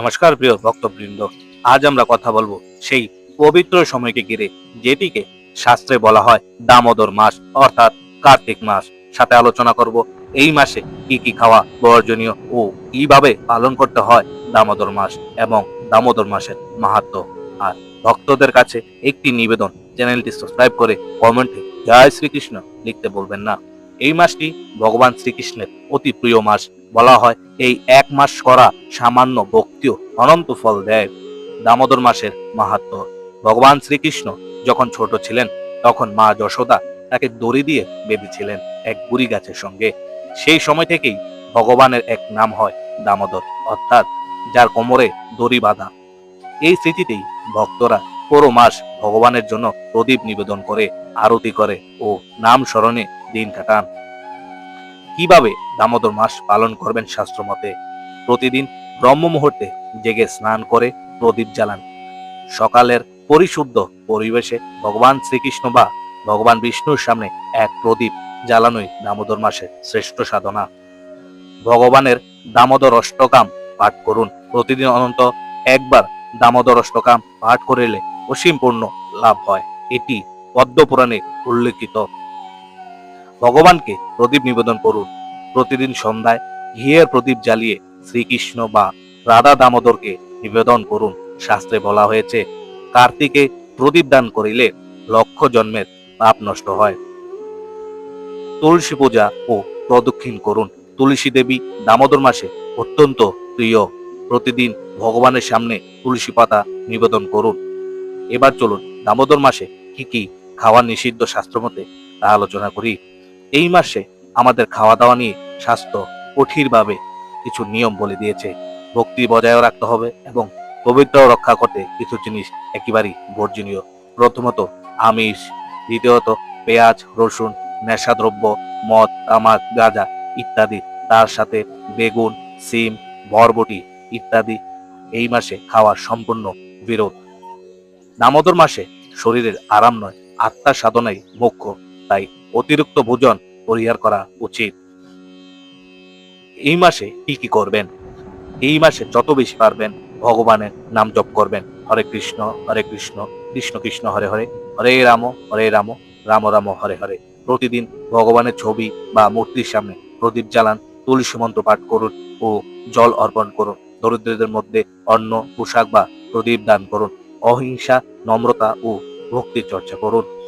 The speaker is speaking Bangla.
নমস্কার প্রিয় ভক্তবৃন্দ। আজ আমরা কথা বলব সেই পবিত্র সময়কে ঘিরে, যেটিকে শাস্ত্রে বলা হয় দামোদর মাস, অর্থাৎ কার্তিক মাস। সাথে আলোচনা করব এই মাসে কি কি খাওয়া বর্জনীয় ও কীভাবে পালন করতে হয় দামোদর মাস এবং দামোদর মাসের মাহাত্ম। আর ভক্তদের কাছে একটি নিবেদন, চ্যানেলটি সাবস্ক্রাইব করে কমেন্টে জয় শ্রীকৃষ্ণ লিখতে বলবেন না। এই মাসটি ভগবান শ্রীকৃষ্ণের অতি প্রিয় মাস। বলা হয় এই এক মাস করা সামান্য ভক্তিও অনন্ত ফল দেয় দামোদর মাসের মাহাত্ম। ভগবান শ্রীকৃষ্ণ যখন ছোট ছিলেন, তখন মা যশোদা তাকে দড়ি দিয়ে বেঁধেছিলেন এক বুড়ি গাছের সঙ্গে। সেই সময় থেকেই ভগবানের এক নাম হয় দামোদর, অর্থাৎ যার কোমরে দড়ি বাঁধা। এই স্মৃতিতেই ভক্তরা পুরো মাস ভগবানের জন্য প্রদীপ নিবেদন করে, আরতি করে ও নাম স্মরণে দিন কাটান। কীভাবে দামোদর মাস পালন করবেন শাস্ত্র মতে? প্রতিদিন ব্রহ্ম মুহূর্তে জেগে স্নান করে প্রদীপ জ্বালান। সকালের পরিশুদ্ধ পরিবেশে ভগবান শ্রীকৃষ্ণ বা ভগবান বিষ্ণুর সামনে এক প্রদীপ জ্বালানোই দামোদর মাসের শ্রেষ্ঠ সাধনা। ভগবানের দামোদর অষ্টকাম পাঠ করুন। প্রতিদিন অনন্ত একবার দামোদর অষ্টকাম পাঠ করিলে অসীম পূর্ণ লাভ হয়। এটি পদ্মপুরাণে উল্লেখিত। ভগবানকে প্রদীপ নিবেদন করুন। প্রতিদিন সন্ধ্যায় ঘিয়ের প্রদীপ জ্বালিয়ে শ্রীকৃষ্ণ বা রাধা দামোদরকে নিবেদন করুন। শাস্ত্রে বলা হয়েছে, কার্তিকে প্রদীপ দান করিলে লক্ষ জন্মের পাপ নষ্ট হয়। তুলসী পূজা ও প্রদক্ষিণ করুন। তুলসী দেবী দামোদর মাসে অত্যন্ত প্রিয়। প্রতিদিন ভগবানের সামনে তুলসী পাতা নিবেদন করুন। এবার চলুন দামোদর মাসে কি কি খাওয়া নিষিদ্ধ শাস্ত্রমতে তা আলোচনা করি। এই মাসে আমাদের খাওয়া দাওয়া নিয়ে স্বাস্থ্য কঠিনভাবে কিছু নিয়ম বলে দিয়েছে। ভক্তি বজায় রাখতে হবে এবং পবিত্র রক্ষা করতে কিছু জিনিস একেবারেই বর্জনীয়। প্রথমত আমিষ, দ্বিতীয়ত পেঁয়াজ, রসুন, নেশাদ্রব্য, মদ, তামাক, গাঁজা ইত্যাদি। তার সাথে বেগুন, সিম, বরবটি ইত্যাদি এই মাসে খাওয়ার সম্পূর্ণ বিরোধ। দামোদর মাসে শরীরের আরাম নয়, আত্মার সাধনাই মুখ্য, তাই অতিরিক্ত ভোজন পরিহার করা উচিত। এই মাসে কি কি করবেন? এই মাসে যত বেশি পারবেন, ভগবানের নাম জপ করবেন। হরে কৃষ্ণ হরে কৃষ্ণ কৃষ্ণ কৃষ্ণ, হরে হরে। হরে রাম হরে রাম রাম রাম, হরে হরে। প্রতিদিন ভগবানের ছবি বা মূর্তির সামনে প্রদীপ জ্বালান, তুলসী মন্ত্র পাঠ করুন ও জল অর্পণ করুন। দরিদ্রদের মধ্যে অন্ন, পোশাক বা প্রদীপ দান করুন। অহিংসা, নম্রতা ও ভক্তির চর্চা করুন।